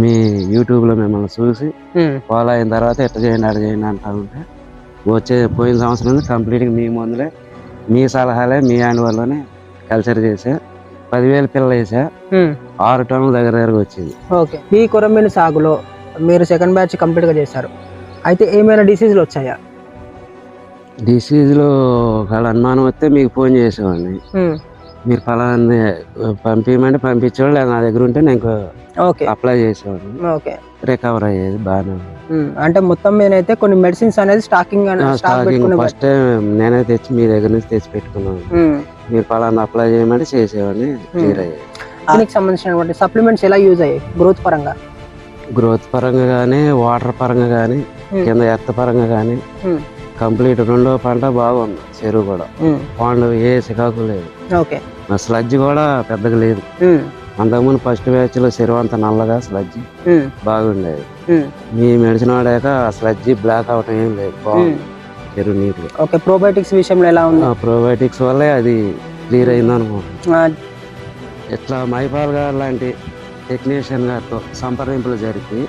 మీ యూట్యూబ్లో మిమ్మల్ని చూసి ఫాలో అయిన తర్వాత ఎట్లా చేయండి అట్లా చేయండి అంటా ఉంటే వచ్చే పోయిన సంవత్సరం నుంచి కంప్లీట్గా మీ మందులే మీ సలహాలే మీ వల్లనే కల్చర్ చేసా పదివేల పిల్లలు వేసా ఆరు టన్నుల దగ్గర దగ్గరకు వచ్చింది. ఓకే. ఈ కొరమీను సాగులో మీరు సెకండ్ బ్యాచ్ కంప్లీట్గా చేశారు. అయితే ఏమైనా డిసీజులు వచ్చాయా? డిసీజ్లో ఒకవేళ అనుమానం వస్తే మీకు ఫోన్ చేసేవాడిని. మీరు ఫలాన్ని పంపించమంటే పంపించేవాళ్ళు లేదా నా దగ్గర ఉంటే నేను ఓకే. అప్లై చేసేవాడిని. ఓకే. రికవర్ అయ్యేది బాగానే. ఉమ్, అంటే మొత్తం మీనైతే కొన్ని మెడిసిన్స్ అనేది స్టాకింగ్ స్టాకింగ్ ఫస్ట్ టైం నేనే తెచ్చి మీ దగ్గర నుంచి తెచ్చి పెట్టుకున్నాను. మీరు ఫలానా అప్లై చేయమంటే చేసేవాడిని క్లియర్ అయ్యేది. దీనికి సంబంధించినటువంటి సప్లిమెంట్స్ ఎలా యూజ్ అయ్యాయి? గ్రోత్ పరంగా? గ్రోత్ పరంగా కానీ వాటర్ పరంగా కానీ. కింద ఎత్త పరంగా కానీ. కంప్లీట్ రెండో పంట బాగుంది చెరువు కూడా. పాండు ఏ సికాకు లేదు. ఓకే. స్లడ్జ్ కూడా పెద్దగా లేదు. అంతకుముందు ఫస్ట్ బ్యాచ్లో చెరువు అంత నల్లగా స్లడ్జ్. బాగుండేది. మీ మెడిసిన్ వాడాక ఆ స్లడ్జ్ బ్లాక్ అవటం ఏం లేదు. బాగుంది. చెరువు ఓకే ప్రోబయోటిక్స్ విషయంలో ఎలా ఉంది? ఆ ప్రోబయోటిక్స్ వల్లే అది క్లియర్ అయింది అనుకుంటున్నాను. ఇట్లా మైపాల్ గారు లాంటి టెక్నీషియన్ గారితో సంప్రదింపులు జరిపి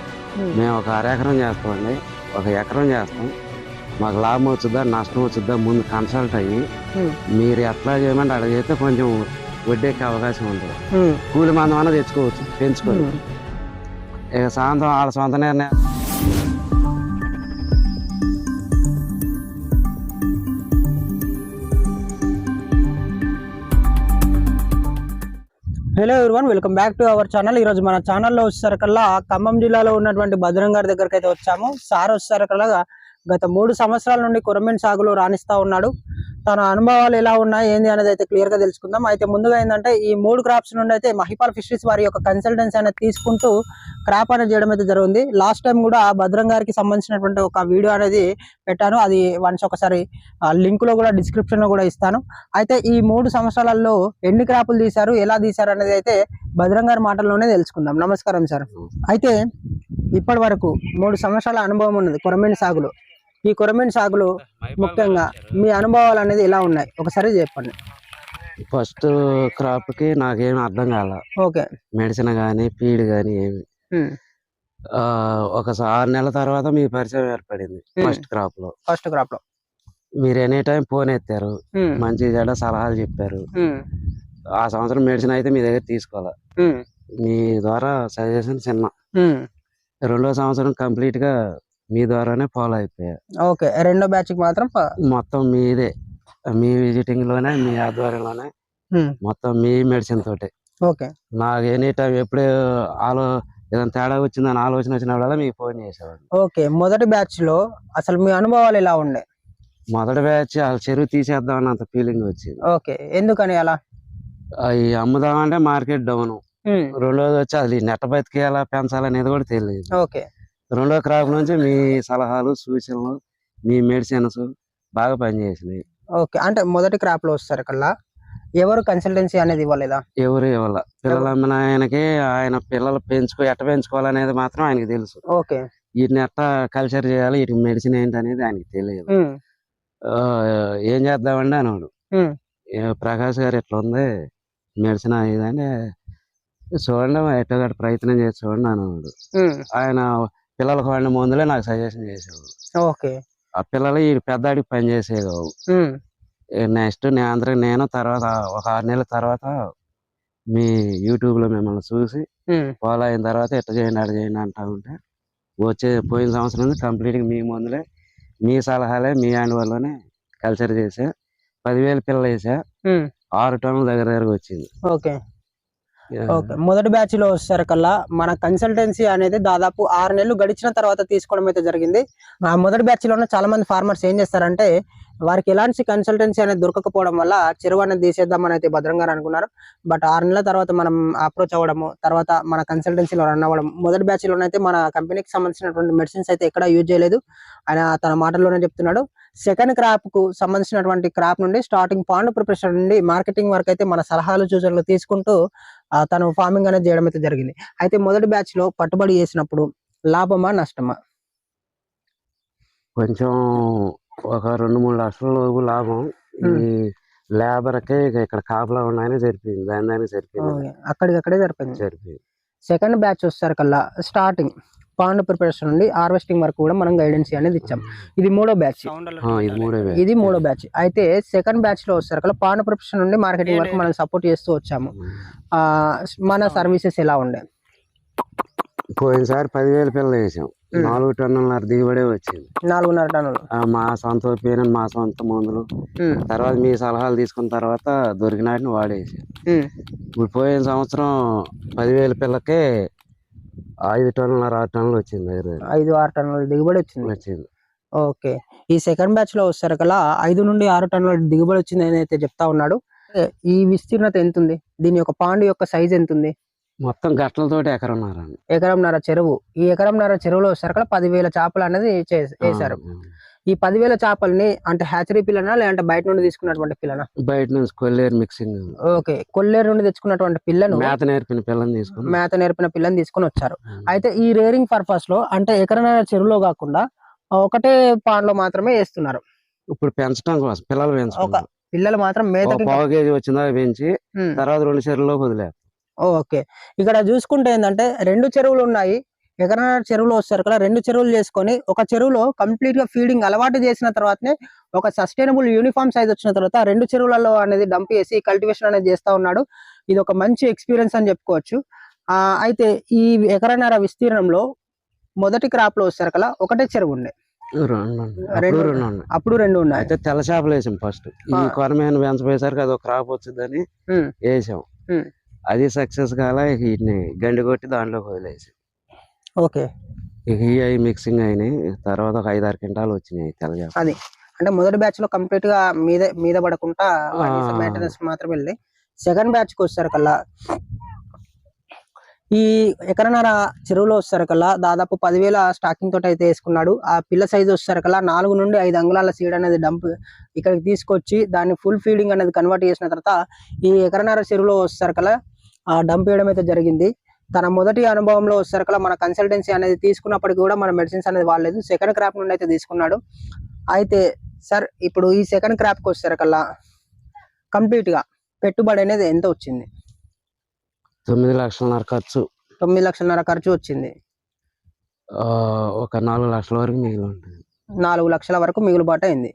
మేము ఒక అరెకరం చేస్తామండి. ఒక ఎకరం చేస్తాం. మాకు లాభం వచ్చుద్దా నష్టం వచ్చుద్దా ముందు కన్సల్ట్ అయ్యి మీరు ఎట్లా చేయమంటే అక్కడ చేస్తే కొంచెం వడ్డీకి అవకాశం ఉంటుంది. కూలి మందం అన్న తెచ్చుకోవచ్చు పెంచుకోవచ్చు. ఇక సాయంత్రం వాళ్ళ సొంత నిర్ణయం hello everyone welcome back to our channel ఈరోజు మన ఛానల్లో వచ్చేసరికల్లా ఖమ్మం జిల్లాలో ఉన్నటువంటి భద్రం గారి దగ్గరికి అయితే వచ్చాము. సార్ వచ్చేసరికల్లా గత మూడు సంవత్సరాల నుండి కొరమీన్ సాగులో రాణిస్తా ఉన్నాడు. తన అనుభవాలు ఎలా ఉన్నాయి ఏంది అనేది అయితే క్లియర్గా తెలుసుకుందాం. అయితే ముందుగా ఏంటంటే ఈ మూడు క్రాప్స్ నుండి అయితే మహిపాల్ ఫిషరీస్ వారి యొక్క కన్సల్టెన్సీ అనేది తీసుకుంటూ క్రాప్ అనేది చేయడం అయితే జరిగింది. లాస్ట్ టైం కూడా భద్రం గారికి సంబంధించినటువంటి ఒక వీడియో అనేది పెట్టాను. అది వన్స్ ఒకసారి లింక్లో కూడా డిస్క్రిప్షన్లో కూడా ఇస్తాను. అయితే ఈ మూడు సంవత్సరాలలో ఎన్ని క్రాపులు తీశారు ఎలా తీశారు అనేది అయితే భద్రం గారి మాటల్లోనే తెలుసుకుందాం. నమస్కారం సార్. అయితే ఇప్పటి వరకు మూడు సంవత్సరాల అనుభవం ఉన్నది కొరమేని సాగులో. ఈ కొరమేని సాగులో ముఖ్యంగా మీ అనుభవాలు అనేది ఎలా ఉన్నాయి? ఒకసారి చెప్పండి. ఫస్ట్ క్రాప్కి నాకేం అర్థం కాల. ఓకే. మెడిసిన్ కానీ ఫీడ్ కానీ ఏమి. ఆ, ఒక ఆరు నెలల తర్వాత మీ పరిచయం ఏర్పడింది. ఫస్ట్ క్రాప్లో. ఫస్ట్ క్రాప్లో. మీరు ఎనీ టైం ఫోన్ ఎత్తారు. మంచి చెడ్డ సలహాలు చెప్పారు. ఆ సంవత్సరం మెడిసిన్ అయితే మీ దగ్గర తీసుకోవాలి. మీ ద్వారా సజెషన్ చిన్న. ఉమ్. రెండో సంవత్సరం కంప్లీట్గా మీ ద్వారానే ఫాలో అయిపోయా ఓకే రెండో బ్యాచ్కి మాత్రం మొత్తం మీదే మీ విజిటింగ్లోనే మీ ఆధ్వర్యంలోనే మొత్తం మీ మెడిసిన్ తోటే. ఓకే. నాకు ఎనీ టైం ఎప్పుడే ఆలో ఏదైనా తేడా వచ్చిందని ఆలోచన వచ్చినప్పుడల్లా మీకు ఫోన్ చేసేవాడు ఓకే మొదటి బ్యాచ్లో అసలు మీ అనుభవాలు ఎలా ఉండే? మొదటి బ్యాచ్ వాళ్ళ చెరువు తీసేద్దాం అన్నంత ఫీలింగ్ వచ్చింది. ఓకే ఎందుకని అలా? అవి అమ్ముదామంటే మార్కెట్ డౌన్. రెండోది వచ్చి అది నెట్ట బతికి ఎలా పెంచాలనేది కూడా తెలియదు. ఓకే. రెండో క్రాప్ నుంచి మీ సలహాలు సూచనలు మీ మెడిసిన్స్ బాగా పనిచేసినాయి. ఓకే. అంటే మొదటి క్రాప్లో వస్తారు కల్లా? ఎవరు కన్సల్టెన్సీ అనేది ఇవ్వలేదా? ఎవరు ఇవ్వాల? పిల్లల అమ్మిన ఆయనకి ఆయన పిల్లలు పెంచుకో ఎట్ట పెంచుకోవాలనేది మాత్రం ఆయనకి తెలుసు. ఓకే. వీటిని ఎట్ట కల్చర్ చేయాలి వీటికి మెడిసిన్ ఏంటి అనేది ఆయనకి తెలియదు. ఏం చేద్దామండి ఏ, ప్రకాష్ గారు ఎట్లా ఉంది? మెడిసిన్ ఇదని చూడండి ఎట్టో గట్ట ప్రయత్నం చేసి చూడండి అన్నాడు. ఉమ్, ఆయన పిల్లలకు వాడిన మందులే నాకు సజెషన్ చేసేవాడు. ఓకే. ఆ పిల్లలు ఈ పెద్దాడికి పని ఉమ్, నెక్స్ట్ నేను అందరికి నేను తర్వాత ఒక ఆరు నెలల తర్వాత మీ యూట్యూబ్లో మిమ్మల్ని చూసి ఫాలో అయిన తర్వాత ఎట్ట చేయండి అట్ట చేయండి అంటా ఉంటే వచ్చే పోయిన సంవత్సరం నుంచి కంప్లీట్గా మీ మందులే మీ సలహాలే మీ హ్యాండ్ వల్లనే కల్చర్ చేసా. పదివేల పిల్లలు వేసా. ఆరు టన్నుల దగ్గర దగ్గరకు వచ్చింది. ఓకే. మొదటి బ్యాచ్లో వచ్చేసరికల్లా మన కన్సల్టెన్సీ అనేది దాదాపు ఆరు నెలలు గడిచిన తర్వాత తీసుకోవడం అయితే జరిగింది. ఆ మొదటి బ్యాచ్లోనే చాలా మంది ఫార్మర్స్ ఏం చేస్తారంటే వారికి ఎలాంటి కన్సల్టెన్సీ అనేది దొరకకపోవడం వల్ల చెరువు అనేది తీసేద్దామని అయితే భద్రంగా అనుకున్నారు. బట్ ఆరు నెలల తర్వాత మనం అప్రోచ్ అవ్వడము తర్వాత మన కన్సల్టెన్సీలో రన్ అవ్వడం మొదటి బ్యాచ్ లోనైతే మన కంపెనీకి సంబంధించినటువంటి మెడిసిన్స్ అయితే ఎక్కడ యూజ్ చేయలేదు. ఆయన తన మాటల్లోనే చెప్తున్నాడు. సెకండ్ క్రాప్కు సంబంధించినటువంటి క్రాప్ నుండి స్టార్టింగ్ పాండ్ ప్రిపరేషన్ నుండి మార్కెటింగ్ వరకు అయితే మన సలహాలు సూచనలు తీసుకుంటూ తను ఫార్మింగ్ అనేది చేయడం అయితే జరిగింది. అయితే మొదటి బ్యాచ్లో పట్టుబడి చేసినప్పుడు లాభమా నష్టమా? కొంచెం ఒక రెండు మూడు లక్షల లాభం. ఈ లేబర్కే ఇక ఇక్కడ కాపలా ఉన్నాయని సరిపోయింది. దాని దానికి సరిపోయింది. అక్కడికక్కడే సరిపోయింది. సరిపోయింది. సెకండ్ బ్యాచ్ వచ్చేసరికి కల్లా స్టార్టింగ్ పాండ్ ప్రిపరేషన్ నుండి హార్వెస్టింగ్ వరకు కూడా మనం గైడెన్స్ అనేది ఇచ్చాం. ఇది మూడో బ్యాచ్ ఇది మూడే వేలు. ఇది మూడో బ్యాచ్ అయితే సెకండ్ బ్యాచ్లో వచ్చేసరికి పాండ్ ప్రిపరేషన్ నుండి మార్కెటింగ్ వరకు మనం సపోర్ట్ చేస్తూ వచ్చాము. ఆ మన సర్వీసెస్ ఎలా ఉండే? పోయినసారి పదివేల పిల్లలు వేసాం. నాలుగు టన్నులన్నర దిగుబడే వచ్చింది. నాలుగున్నర టన్నులు. ఆ, మా సొంత ఒపీనియన్ మా సొంత మందులు. తర్వాత మీ సలహాలు తీసుకున్న తర్వాత దొరికిన వాటిని వాడేసి ఇప్పుడు పోయిన సంవత్సరం పదివేల పిల్లకే ఐదు టన్నులన్నర ఆరు టన్నులు వచ్చింది. ఐదు ఆరు టన్నుల దిగుబడి వచ్చింది? వచ్చింది. ఓకే. ఈ సెకండ్ బ్యాచ్లో వచ్చేసరికల్లా ఐదు నుండి ఆరు టన్నుల దిగుబడి వచ్చింది అని అయితే చెప్తా ఉన్నాడు. ఈ విస్తీర్ణత ఎంత ఉంది దీని యొక్క పాండు యొక్క సైజ్ ఎంత ఉంది మొత్తం గట్లతోటి ఎకరన్నారండి ఎకరంన్నర చెరువు. ఈ ఎకరంన్నర చెరువులో వచ్చేసరికల్లా పదివేల చేపలు అనేది చే- వేశారు. ఈ పదివేల చేపల్ని అంటే హ్యాచరీ పిల్లనా లేదంటే బయట నుండి తీసుకున్నటువంటి పిల్లనా? బయట నుంచి కొల్లేరు మిక్సింగ్. ఓకే కొల్లేరు నుండి తెచ్చుకున్నటువంటి పిల్లను మేత నేర్పిన పిల్లని తీసుకుని. మేత నేర్పిన పిల్లని తీసుకొని వచ్చారు. అయితే ఈ రేరింగ్ పర్పస్లో అంటే ఎకరన్నర చెరువులో కాకుండా ఒకటే పాండ్లో మాత్రమే వేస్తున్నారు. ఇప్పుడు పెంచడం కోసం పిల్లలు పిల్లలు మాత్రం పావు కేజీ వచ్చిందా పెంచి. తర్వాత రెండు చెరువులో వదిలే ఓకే. ఇక్కడ చూసుకుంటే ఏంటంటే రెండు చెరువులు ఉన్నాయి. ఎకరన్నర చెరువులు వస్తారు కదా రెండు చెరువులు చేసుకొని ఒక చెరువులో కంప్లీట్గా ఫీడింగ్ అలవాటు చేసిన తర్వాతనే ఒక సస్టైనబుల్ యూనిఫామ్ సైజ్ వచ్చిన తర్వాత రెండు చెరువులలో అనేది డంప్ చేసి కల్టివేషన్ అనేది చేస్తా ఉన్నాడు. ఇది ఒక మంచి ఎక్స్పీరియన్స్ అని చెప్పుకోవచ్చు. ఆ అయితే ఈ ఎకరన్నర విస్తీర్ణంలో మొదటి క్రాప్లో వస్తారు కదా ఒకటే చెరువు ఉండే. అప్పుడు రెండు ఉన్నాయి. అయితే తెల్ల చేపలు వేసాం ఫస్ట్. ఈ. కొరమేను పెంచపోయేసరికి అది ఒక క్రాప్ వచ్చిందని వేసాం. అది సక్సెస్ కాల వీటిని గండి కొట్టి దాంట్లోకి వదిలేసాం. ఓకే. అవి మిక్సింగ్ అయినాయి. తర్వాత ఒక ఐదారు క్వింటాలు వచ్చినాయి తెల్ల అది. అంటే మొదటి బ్యాచ్లో కంప్లీట్గా మీద మీద పడకుండా. మెయింటెనెన్స్ మాత్రమే వెళ్ళి సెకండ్ బ్యాచ్కి వచ్చారు కల్లా. ఈ ఎకరన్నర చెరువులో వచ్చారు కల్లా. దాదాపు పదివేల స్టాకింగ్ తోటి అయితే వేసుకున్నాడు. ఆ పిల్ల సైజ్ వచ్చారు కల్లా. నాలుగు నుండి ఐదు అంగుళాల సీడ్ అనేది డంప్ ఇక్కడికి తీసుకొచ్చి దాన్ని ఫుల్ ఫీడింగ్ అనేది కన్వర్ట్ చేసిన తర్వాత ఈ ఎకరన్నర చెరువులో వచ్చారు కల్లా ఆ డంప్ వేయడం అయితే జరిగింది. తన మొదటి అనుభవంలో కల్లా మన కన్సల్టెన్సీ అనేది తీసుకున్నప్పటికీ కూడా మన మెడిసిన్స్ అనేది వాడలేదు సెకండ్ క్రాప్ నుండి అయితే తీసుకున్నాడు. అయితే సార్ ఇప్పుడు ఈ సెకండ్ క్రాప్కి వచ్చారు కల్లా కంప్లీట్గా పెట్టుబడి అనేది ఎంత వచ్చింది? తొమ్మిది లక్షలన్నర ఖర్చు. తొమ్మిది లక్షలన్నర ఖర్చు వచ్చింది. ఒక నాలుగు లక్షల వరకు మిగిలి ఉంటుంది. నాలుగు లక్షల వరకు మిగులుబాటు అయింది.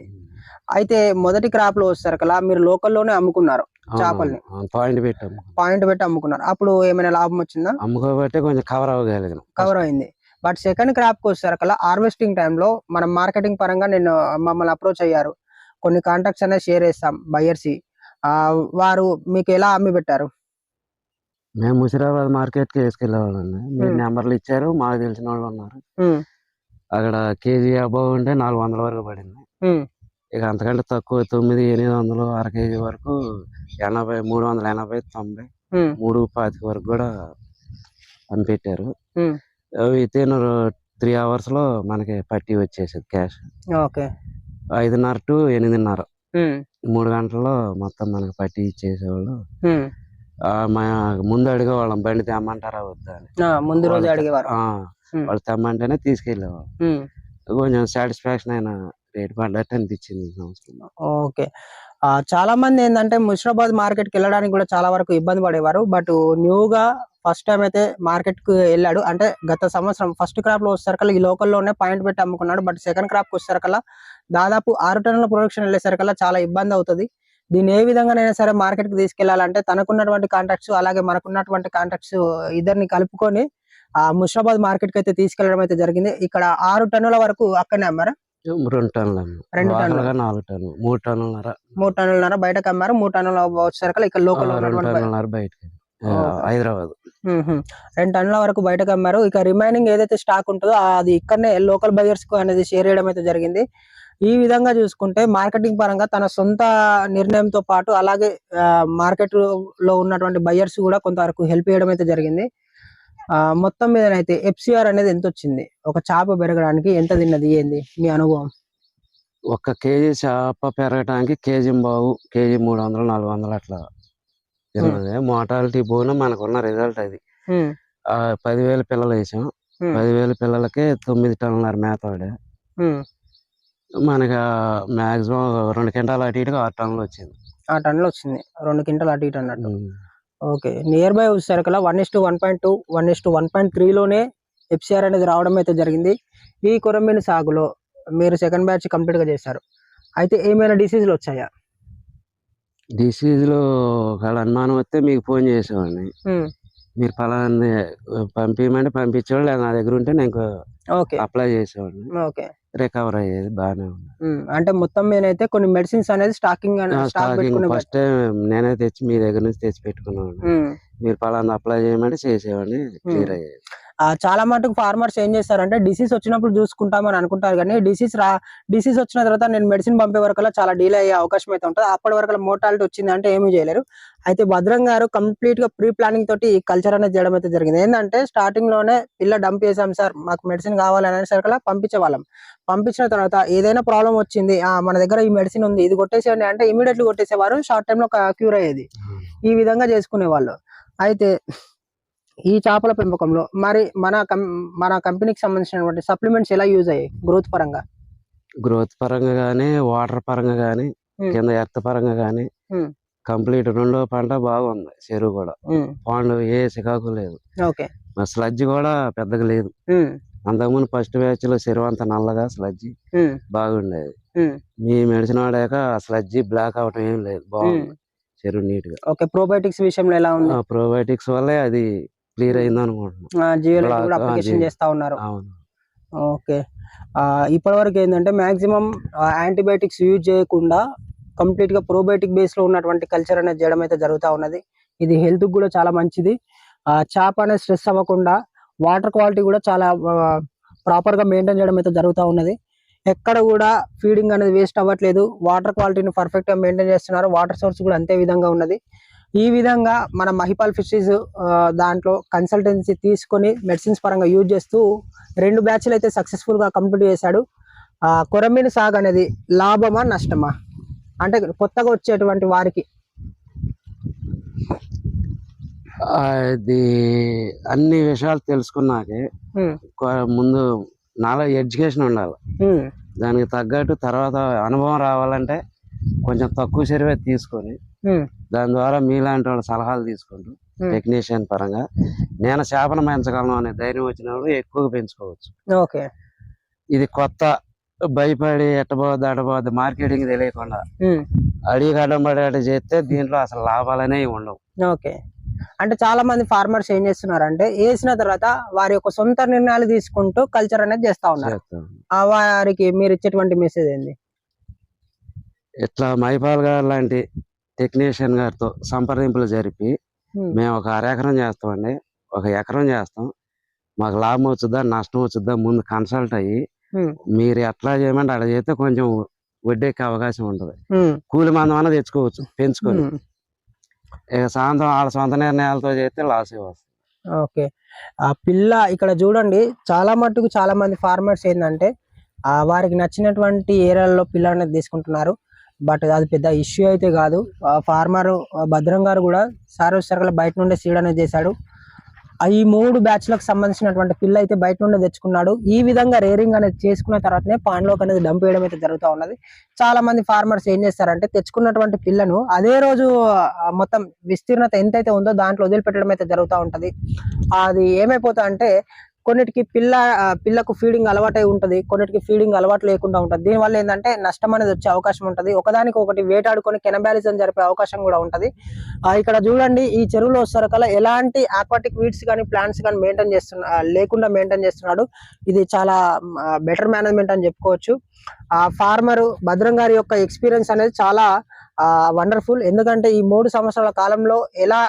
అయితే మొదటి క్రాప్లో వచ్చారు కల్లా మీరు లోకల్లోనే అమ్ముకున్నారు. చేపల్ని. పాయింట్ పెట్టాము పాయింట్ పెట్టి అమ్ముకున్నారు. అప్పుడు ఏమైనా లాభం వచ్చిందా? అమ్ముకోబట్టే కొంచెం కవర్ అవ్వగలిగినాం. కవర్ అయింది. బట్ సెకండ్ క్రాప్కి వచ్చారు కల్లా హార్వెస్టింగ్ టైంలో మనం మార్కెటింగ్ పరంగా నేను మమ్మల్ని అప్రోచ్ అయ్యారు. కొన్ని కాంటాక్ట్స్ అనేది షేర్ చేస్తాం బయర్సి వారు మీకు ఎలా అమ్మి పెట్టారు? మేము ముసిరాబాద్ మార్కెట్కి వేసుకెళ్ళేవాళ్ళండి. మీరు. నెంబర్లు ఇచ్చారు మాకు తెలిసిన వాళ్ళు ఉన్నారు. అక్కడ కేజీ అబౌవ్ ఉంటే నాలుగు వందల వరకు పడింది. ఇక అంతకంటే తక్కువ తొమ్మిది ఎనిమిది వందలు అర కేజీ వరకు ఎనభై మూడు వందల ఎనభై తొంభై మూడు పాతిక వరకు కూడా పంపెట్టారు. ఉమ్. విత్ ఇన్ త్రీ అవర్స్లో మనకి పట్టి వచ్చేసేది క్యాష్ ఓకే. ఐదున్నర టు ఎనిమిదిన్నర. మూడు గంటల్లో మొత్తం మనకి పట్టి ఇచ్చేసేవాళ్ళు. ముందు అడిగేవాళ్ళం బండి తెమ్మంటారా వద్దా? ముందు రోజు అడిగేవారు. వాళ్ళు తెమ్మంటేనే తీసుకెళ్ళేవాళ్ళు. కొంచెం సాటిస్ఫాక్షన్ అయిన రేట్ పడ్డట్టు అనిపించింది ఈ సంవత్సరం. ఓకే. చాలా మంది ఏంటంటే ముషిరాబాద్ మార్కెట్కి వెళ్ళడానికి కూడా చాలా వరకు ఇబ్బంది పడేవారు. బట్ న్యూగా ఫస్ట్ టైం అయితే మార్కెట్కు వెళ్ళాడు. అంటే గత సంవత్సరం ఫస్ట్ క్రాప్లో వచ్చేసరికల్లా ఈ లోకల్లోనే పాయింట్ పెట్టి అమ్ముకున్నాడు. బట్ సెకండ్ క్రాప్కి వచ్చేసరికల్లా దాదాపు ఆరు టన్నుల ప్రొడక్షన్ వెళ్ళేసరికల్లా చాలా ఇబ్బంది అవుతుంది. దీన్ని ఏ విధంగానైనా సరే మార్కెట్కి తీసుకెళ్ళాలంటే తనకున్నటువంటి కాంటాక్ట్స్ అలాగే మనకున్నటువంటి కాంటాక్ట్స్ ఇద్దరిని కలుపుకొని ఆ ముషిరాబాద్ మార్కెట్కి అయితే తీసుకెళ్ళడం అయితే జరిగింది. ఇక్కడ ఆరు టన్నుల వరకు అక్కడనే అమ్మారా? రెండు టన్నులు. రెండు టన్నులు. నాలుగు టన్నులు. మూడు టన్నులన్నర. మూడు టన్నులన్నర బయటకు అమ్మారు. మూడు టన్నుల వచ్చేసరికి ఇక్కడ లోకల్ రెండు టన్నులన్నర బయటకి. హైదరాబాద్. రెండు టన్నుల వరకు బయటకు అమ్మారు. ఇక రిమైనింగ్ ఏదైతే స్టాక్ ఉంటుందో అది ఇక్కడనే లోకల్ బయర్స్కు అనేది షేర్ చేయడం అయితే జరిగింది. ఈ విధంగా చూసుకుంటే మార్కెటింగ్ పరంగా తన సొంత నిర్ణయంతో పాటు అలాగే మార్కెట్లో ఉన్నటువంటి బయర్స్ కూడా కొంతవరకు హెల్ప్ చేయడం అయితే జరిగింది. మొత్తం మీద అయితే ఎఫ్సిఆర్ అనేది ఎంత వచ్చింది ఒక చేప పెరగడానికి ఎంత తిన్నది? ఏంది? మీ అనుభవం. ఒక్క కేజీ చేప పెరగడానికి కేజీ బావు కేజీ మూడు వందలు నాలుగు వందలు అట్లా తిన్నది. మోటాలిటీ పోయినా మనకున్న రిజల్ట్ అది. పదివేల పిల్లలు వేసాం. పదివేల పిల్లలకి తొమ్మిది టన్నులన్నర మేత వాడే. మనకి మాక్సిమం రెండు క్వింటాలు అటు ఇటుగా ఆరు టన్నులు వచ్చింది. ఆ టన్నులు వచ్చింది. రెండు క్వింటల్ అటు ఇటు అన్నట్టు. ఓకే. నియర్ బై వచ్చేసరికి one is to one point two one is to one point త్రీలోనే FCR అనేది రావడం అయితే జరిగింది. ఈ కొరమీన సాగులో మీరు సెకండ్ బ్యాచ్ కంప్లీట్గా చేశారు. అయితే ఏమైనా డిసీజులు వచ్చాయా? డిసీజ్లో ఒకవేళ అనుమానం వస్తే మీకు ఫోన్ చేసేవాడిని. మీరు ఫలాన్ని పంపించమంటే పంపించేవాళ్ళు నా దగ్గర ఉంటే నేను ఓకే. అప్లై చేసేవాడిని. ఓకే. రికవర్ అయ్యేది బాగానే ఉంది. అంటే మొత్తం అయితే కొన్ని మెడిసిన్స్ అనేది స్టాకింగ్ స్టాక్ స్టాకింగ్ ఫస్ట్ నేనే తెచ్చి మీ దగ్గర నుంచి తెచ్చి పెట్టుకున్నాను. మీరు ఫలానా అప్లై చేయమంటే చేసేవాడిని క్లియర్ అయ్యేది. చాలా మటుకు ఫార్మర్స్ ఏం చేస్తారంటే డిసీజ్ వచ్చినప్పుడు చూసుకుంటామని అనుకుంటారు కానీ డిసీజ్ రా డిసీజ్ వచ్చిన తర్వాత నేను మెడిసిన్ పంపే వరకల్లా చాలా డీలే అయ్యే అవకాశం అయితే ఉంటుంది. అప్పటి వరకు మోటాలిటీ వచ్చింది అంటే ఏమీ చేయలేరు. అయితే భద్రం గారు కంప్లీట్గా ప్రీ ప్లానింగ్ తోటి ఈ కల్చర్ అనేది చేయడం అయితే జరిగింది. ఏంటంటే స్టార్టింగ్లోనే పిల్ల డంప్ చేసాం సార్ మాకు మెడిసిన్ కావాలి అనేసరికల్లా పంపించే వాళ్ళం పంపించిన తర్వాత ఏదైనా ప్రాబ్లం వచ్చింది ఆ, మన దగ్గర ఈ మెడిసిన్ ఉంది ఇది కొట్టేసేయండి అంటే ఇమీడియట్లీ కొట్టేసేవారు షార్ట్ టైమ్లో క్యూర్ అయ్యేది. ఈ విధంగా చేసుకునే వాళ్ళు అయితే ఈ చేపల పెంపకంలో మరి మన మన కంపెనీకి సంబంధించినటువంటి సప్లిమెంట్స్ ఎలా యూజ్ అయ్యాయి? గ్రోత్ పరంగా? గ్రోత్ పరంగా గానీ వాటర్ పరంగా గానీ Hmm. కింద ఎర్త్ పరంగా గానీ Hmm. కంప్లీట్ రెండో పంట బాగుంది చెరువు కూడా. పాండు ఏ సికాకు లేదు. స్లడ్జ్ కూడా పెద్దగా లేదు. అంతకుముందు ఫస్ట్ బ్యాచ్లో చెరువు అంత నల్లగా స్లడ్జ్ బాగుండేది. మీ మెడిసిన్ వాడాక స్లడ్జ్ బ్లాక్ అవటం ఏం లేదు బాగుంది చెరువు నీట్గా. ఓకే ప్రోబయోటిక్స్ విషయంలో ఎలా ఉంది? ప్రోబయోటిక్స్ వల్లే అది క్లియర్ అయింది అనుకుంటున్నాం జియో Block, కూడా ఆ, అప్లికేషన్. చేస్తా ఉన్నారు. ఓకే. ఇప్పటి వరకు ఏంటంటే మాక్సిమం యాంటీబయాటిక్స్ యూజ్ చేయకుండా కంప్లీట్గా ప్రోబయోటిక్ బేస్లో ఉన్నటువంటి కల్చర్ అనేది చేయడం అయితే జరుగుతూ ఉన్నది. ఇది హెల్త్ కూడా చాలా మంచిది. చేప అనేది స్ట్రెస్ అవ్వకుండా వాటర్ క్వాలిటీ కూడా చాలా ప్రాపర్గా మెయింటైన్ చేయడం అయితే జరుగుతూ ఉన్నది. ఎక్కడ కూడా ఫీడింగ్ అనేది వేస్ట్ అవ్వట్లేదు. వాటర్ క్వాలిటీని పర్ఫెక్ట్గా మెయింటైన్ చేస్తున్నారు. వాటర్ సోర్స్ కూడా అంతే విధంగా ఉన్నది. ఈ విధంగా మన మహిపాల్ ఫిషెస్ దాంట్లో కన్సల్టెన్సీ తీసుకొని మెడిసిన్స్ పరంగా యూజ్ చేస్తూ రెండు బ్యాచ్లు అయితే సక్సెస్ఫుల్గా కంప్లీట్ చేశాడు. కొరమీన సాగు అనేది లాభమా నష్టమా? అంటే కొత్తగా వచ్చేటువంటి వారికి. అది అన్ని విషయాలు తెలుసుకున్నాకే ముందు నాలో ఎడ్యుకేషన్ ఉండాలి. దానికి తగ్గట్టు తర్వాత అనుభవం రావాలంటే కొంచెం తక్కువ సరివే తీసుకొని దాని ద్వారా మీలాంటి వాళ్ళ సలహాలు తీసుకుంటూ. టెక్నీషియన్ పరంగా నేను చేపను పెంచగలను అనే ధైర్యం వచ్చినప్పుడు ఎక్కువగా పెంచుకోవచ్చు. ఓకే. ఇది కొత్త భయపడి ఎట్టబోద్ది అటబోద్ది మార్కెటింగ్ తెలియకుండా అడిగి అడ్డం పడేట చేస్తే దీంట్లో అసలు లాభాలనే ఉండవు. ఓకే. అంటే చాలా మంది ఫార్మర్స్ ఏం చేస్తున్నారంటే వేసిన తర్వాత వారి యొక్క సొంత నిర్ణయాలు తీసుకుంటూ కల్చర్ అనేది చేస్తా ఉన్నారు. వారికి మీరు ఇచ్చేటువంటి మెసేజ్ ఏంది? ఇట్లా మైపాల్ గారు లాంటి టెక్నీషియన్ గారితో సంప్రదింపులు జరిపి మేము ఒక అర ఎకరం చేస్తామండి. ఒక ఎకరం చేస్తాం. మాకు లాభం వచ్చుద్దా నష్టం వచ్చుద్దా ముందు కన్సల్ట్ అయ్యి మీరు ఎట్లా చేయమంటే అలా చేస్తే కొంచెం వడ్డెక్కే అవకాశం ఉంటుంది. కూలి మందం అన్న తెచ్చుకోవచ్చు పెంచుకొని. ఇక సాయంత్రం వాళ్ళ సొంత నిర్ణయాలతో చేస్తే లాస్ వస్తుంది. ఓకే. ఆ పిల్ల ఇక్కడ చూడండి చాలా మట్టుకు చాలా మంది ఫార్మర్స్ ఏంటంటే ఆ వారికి నచ్చినటువంటి ఏరియాలలో పిల్ల అనేది తీసుకుంటున్నారు. బట్ అది పెద్ద ఇష్యూ అయితే కాదు. ఫార్మర్ భద్రం గారు కూడా సారో సరకల బయట నుండే సీడ్ అనేది చేశాడు. ఈ మూడు బ్యాచ్లకు సంబంధించినటువంటి పిల్ల అయితే బయట నుండే తెచ్చుకున్నాడు. ఈ విధంగా రేరింగ్ అనేది చేసుకున్న తర్వాతనే పాండ్లోకి అనేది డంప్ వేయడం అయితే జరుగుతూ ఉన్నది. చాలా మంది ఫార్మర్స్ ఏం చేస్తారంటే తెచ్చుకున్నటువంటి పిల్లను అదే రోజు మొత్తం విస్తీర్ణత ఎంతైతే ఉందో దాంట్లో వదిలిపెట్టడం అయితే జరుగుతూ ఉంటుంది. అది ఏమైపోతా అంటే కొన్నిటికి పిల్ల పిల్లకు ఫీడింగ్ అలవాటై ఉంటుంది కొన్నిటికి ఫీడింగ్ అలవాటు లేకుండా ఉంటుంది. దీనివల్ల ఏంటంటే నష్టం అనేది వచ్చే అవకాశం ఉంటుంది. ఒకదానికి ఒకటి వేటాడుకొని కెనబాలిజం జరిపే అవకాశం కూడా ఉంటుంది. ఇక్కడ చూడండి ఈ చెరువులో సరకల ఎలాంటి ఆక్వాటిక్ వీడ్స్ కానీ ప్లాంట్స్ కానీ మెయింటైన్ చేస్తున్నా లేకుండా మెయింటైన్ చేస్తున్నాడు. ఇది చాలా బెటర్ మేనేజ్మెంట్ అని చెప్పుకోవచ్చు. ఆ ఫార్మర్ భద్రం గారి యొక్క ఎక్స్పీరియన్స్ అనేది చాలా వండర్ఫుల్ ఎందుకంటే ఈ మూడు సంవత్సరాల కాలంలో ఎలా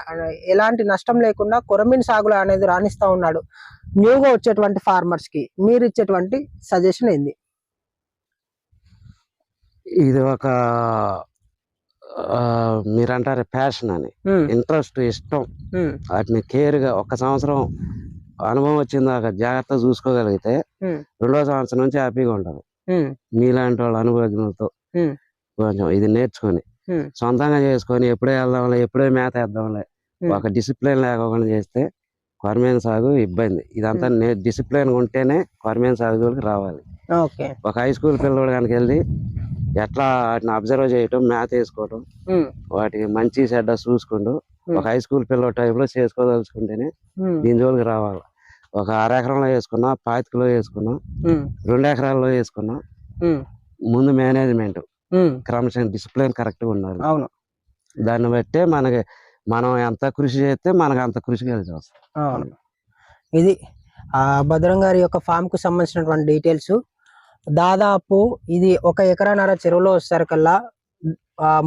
ఎలాంటి నష్టం లేకుండా కొరమిన్ సాగులో అనేది రాణిస్తా ఉన్నాడు. న్యూగా వచ్చేటువంటి ఫార్మర్స్కి మీరు ఇచ్చేటువంటి సజెషన్ ఏంది? ఇది ఒక మీరంటారు ప్యాషన్ అని. ఇంట్రెస్ట్ ఇష్టం. ఉమ్, వాటిని కేర్గా ఒక సంవత్సరం అనుభవం వచ్చిన దాకా జాగ్రత్తగా చూసుకోగలిగితే ఉమ్, రెండో సంవత్సరం నుంచి హ్యాపీగా ఉంటుంది మీలాంటి వాళ్ళ అనుభవజ్ఞులతో Hmm. కొంచెం ఇది నేర్చుకొని Hmm. సొంతంగా చేసుకొని ఎప్పుడే వెళ్దాంలే ఎప్పుడే మేత వేద్దాంలే Hmm. ఒక డిసిప్లిన్ లేకుండా చేస్తే కొరమేన సాగు ఇబ్బంది. ఇదంతా డిసిప్లిన్ ఉంటేనే కొరమేన సాగు జోలికి రావాలి. ఓకే. ఒక హై స్కూల్ పిల్లడు కనుక వెళ్ళి ఎట్లా వాటిని అబ్జర్వ్ చేయటం మేత వేసుకోవటం వాటికి మంచి చెడ్డ చూసుకుంటూ. ఒక హై స్కూల్ పిల్లల టైంలో చేసుకోదలుచుకుంటేనే దీని జోలికి రావాలి. ఒక అర ఎకరంలో వేసుకున్నా పాతికలో వేసుకున్నా రెండు ఎకరాల్లో వేసుకున్నా ముందు మేనేజ్మెంట్ క్రమశిక్షణ డిసిప్లిన్ కరెక్ట్గా ఉండాలి. అవును. దాన్ని బట్టే మనకి మనం ఎంత కృషి చేస్తే మనకు అంత కృషి కలిసి వస్తుంది. ఇది ఆ భద్రం గారి యొక్క ఫామ్కు సంబంధించినటువంటి డీటెయిల్స్ దాదాపు ఇది ఒక ఎకరాన్నర చెరువులో వచ్చేసరికల్లా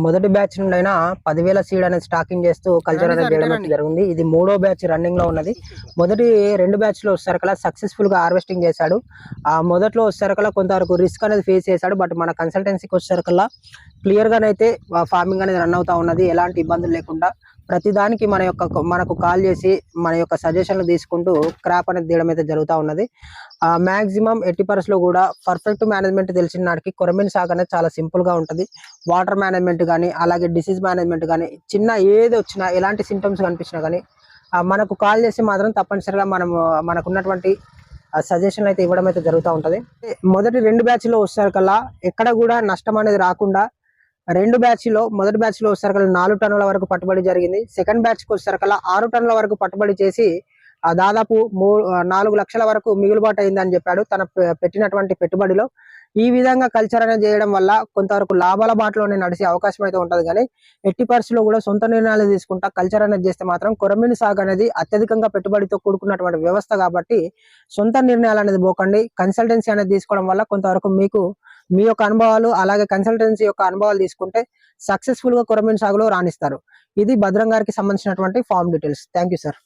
మొదటి బ్యాచ్ నుండి అయినా పదివేల సీడ్ అనేది స్టాకింగ్ చేస్తూ కల్చర్ అనేది చేయడం జరిగింది. ఇది మూడో బ్యాచ్ రన్నింగ్లో ఉన్నది. మొదటి రెండు బ్యాచ్లో వచ్చేసరికల్లా సక్సెస్ఫుల్గా హార్వెస్టింగ్ చేశాడు. ఆ మొదట్లో వచ్చేసరికల్లా కొంతవరకు రిస్క్ అనేది ఫేస్ చేశాడు. బట్ మన కన్సల్టెన్సీకి వచ్చేసరికల్లా క్లియర్ గానైతే ఫార్మింగ్ అనేది రన్ అవుతా ఉన్నది. ఎలాంటి ఇబ్బందులు లేకుండా ప్రతిదానికి మన యొక్క మనకు కాల్ చేసి మన యొక్క సజెషన్లు తీసుకుంటూ క్రాప్ అనేది తీయడం అయితే జరుగుతూ ఉన్నది. ఆ ఎట్టి పరిస్థితుల్లో కూడా పర్ఫెక్ట్ మేనేజ్మెంట్ తెలిసిన నాటికి కొరమీన్ సాగు అనేది చాలా సింపుల్గా ఉంటుంది. వాటర్ మేనేజ్మెంట్ కానీ అలాగే డిసీజ్ మేనేజ్మెంట్ కానీ చిన్న ఏది వచ్చినా ఎలాంటి సింటమ్స్ కనిపించినా కానీ మనకు కాల్ చేసి మాత్రం తప్పనిసరిగా మనం మనకున్నటువంటి సజెషన్లు అయితే ఇవ్వడం అయితే జరుగుతూ ఉంటుంది. మొదటి రెండు బ్యాచ్లో వస్తారు వచ్చేసరికల్లా ఎక్కడ కూడా నష్టం అనేది రాకుండా రెండు బ్యాచ్లో మొదటి బ్యాచ్లో వచ్చేసరికల్లా నాలుగు టన్నుల వరకు పట్టుబడి జరిగింది. సెకండ్ బ్యాచ్కి వచ్చేసరికల్లా ఆరు టన్నుల వరకు పట్టుబడి చేసి ఆ దాదాపు మూడు నాలుగు లక్షల వరకు మిగులుబాటు అయిందని చెప్పాడు తన పెట్టినటువంటి పెట్టుబడిలో. ఈ విధంగా కల్చర్ అనేది చేయడం వల్ల కొంతవరకు లాభాల బాటలోనే నడిచే అవకాశం అయితే ఉంటది. కానీ ఎట్టి పరిస్థితుల్లో కూడా సొంత నిర్ణయాలు తీసుకుంటా కల్చర్ అనేది చేస్తే మాత్రం కొరమీని సాగు అనేది అత్యధికంగా పెట్టుబడితో కూడుకున్నటువంటి వ్యవస్థ కాబట్టి సొంత నిర్ణయాలు అనేది పోకండి. కన్సల్టెన్సీ అనేది తీసుకోవడం వల్ల కొంతవరకు మీకు మీ యొక్క అనుభవాలు అలాగే కన్సల్టెన్సీ యొక్క అనుభవాలు తీసుకుంటే సక్సెస్ఫుల్గా కొరమీన్ సాగులో రాణిస్తారు. ఇది భద్రం గారికి సంబంధించినటువంటి farm details thank you sir.